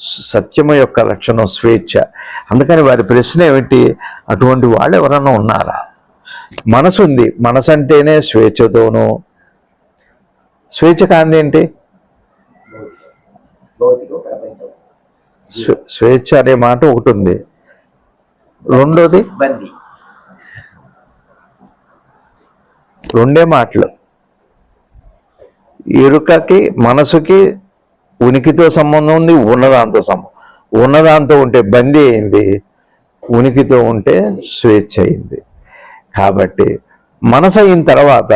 సత్యము యొక్క లక్షణం స్వేచ్ఛ. అందుకని వారి ప్రశ్న ఏమిటి? అటువంటి వాళ్ళు ఎవరన్నా ఉన్నారా? మనసు ఉంది మనసు అంటేనే స్వేచ్ఛతోనూ. స్వేచ్ఛ కాంతి ఏంటి? స్వేచ్ఛ అనే మాట ఒకటి ఉంది రెండోది రెండే మాటలు. ఎరుకకి మనసుకి ఉనికితో సంబంధం ఉంది ఉన్నదాంతో సంబంధం ఉన్నదాంతో ఉంటే బందీ అయింది ఉనికితో ఉంటే స్వేచ్ఛ అయింది. కాబట్టి మనసు అయిన తర్వాత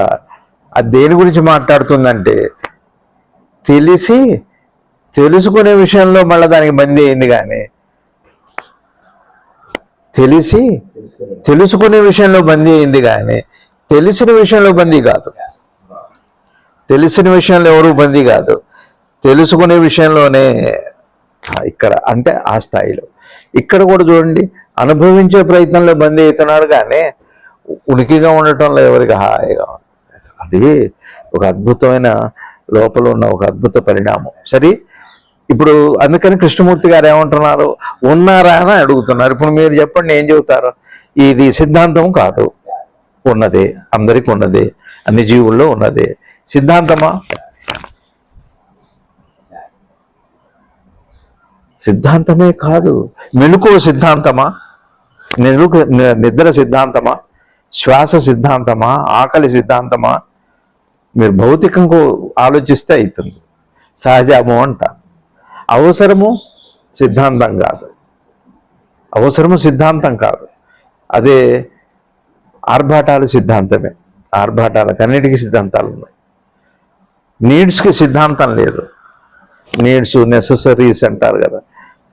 అది దేని గురించి మాట్లాడుతుందంటే తెలిసి తెలుసుకునే విషయంలో మళ్ళీ దానికి బందీ అయింది కానీ తెలిసి తెలుసుకునే విషయంలో బందీ అయింది కానీ తెలిసిన విషయంలో బందీ కాదు. తెలిసిన విషయంలో ఎవరు బందీ కాదు. తెలుసుకునే విషయంలోనే ఇక్కడ అంటే ఆ స్థాయిలో. ఇక్కడ కూడా చూడండి అనుభవించే ప్రయత్నంలో బందీ అవుతున్నారు కానీ ఉనికిగా ఉండటంలో ఎవరికి హాయిగా అది ఒక అద్భుతమైన లోపల ఉన్న ఒక అద్భుత పరిణామం. సరే ఇప్పుడు అందుకని కృష్ణమూర్తి గారు ఏమంటున్నారు? ఉన్నారా అని అడుగుతున్నారు. ఇప్పుడు మీరు చెప్పండి ఏం చెబుతారు? ఇది సిద్ధాంతం కాదు. ఉన్నదే. అందరికీ ఉన్నదే. అన్ని జీవుల్లో ఉన్నదే. సిద్ధాంతమా? సిద్ధాంతమే కాదు. మెలుకువ సిద్ధాంతమా? మెలుకు నిద్ర సిద్ధాంతమా? శ్వాస సిద్ధాంతమా? ఆకలి సిద్ధాంతమా? మీరు భౌతికంగా ఆలోచిస్తే అవుతుంది సహజము అంట. అవసరము సిద్ధాంతం కాదు. అవసరము సిద్ధాంతం కాదు. అదే ఆర్భాటాలు సిద్ధాంతమే. ఆర్భాటాలకు అన్నిటికీ సిద్ధాంతాలు ఉన్నాయి. నీడ్స్కి సిద్ధాంతం లేదు. నీడ్స్ నెససరీస్ అంటారు కదా.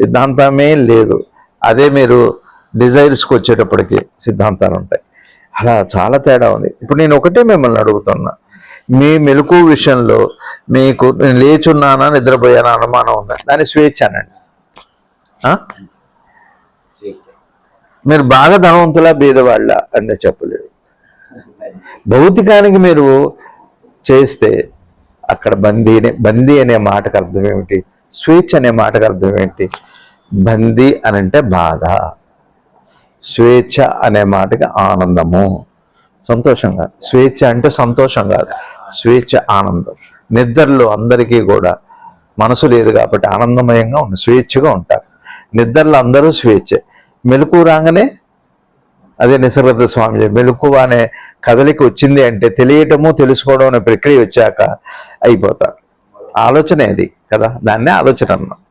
సిద్ధాంతమే లేదు. అదే మీరు డిజైర్స్కి వచ్చేటప్పటికి సిద్ధాంతాలు ఉంటాయి. అలా చాలా తేడా ఉంది. ఇప్పుడు నేను ఒకటే మిమ్మల్ని అడుగుతున్నా. మీ మెలకు విషయంలో మీకు నేను లేచున్నానా నిద్రపోయానా అనుమానం ఉందా? దాన్ని స్వేచ్ఛ అనండి మీరు బాగా ధనవంతులా బీదవాళ్ళ అంటే చెప్పలేదు. భౌతికానికి మీరు చేస్తే అక్కడ బందీ అనే బందీ అనే మాటకు అర్థం ఏమిటి? స్వేచ్ఛ అనే మాటకు అర్థం ఏంటి బందీ అని అంటే బాధ. స్వేచ్ఛ అనే మాటకి ఆనందము. సంతోషం కాదు. స్వేచ్ఛ అంటే సంతోషం కాదు. స్వేచ్ఛ ఆనందం. నిద్రలో అందరికీ కూడా మనసు లేదు కాబట్టి ఆనందమయంగా ఉన్న స్వేచ్ఛగా ఉంటారు. నిద్రలో అందరూ స్వేచ్ఛ. మెలకు రాగానే అదే నిసర్గత స్వామి మెలకువ అనే కదలిక వచ్చింది అంటే తెలియటము తెలుసుకోవడం అనే ప్రక్రియ వచ్చాక అయిపోతారు. ఆలోచన ఇది కదా. దాన్నే ఆలోచన అన్నాం.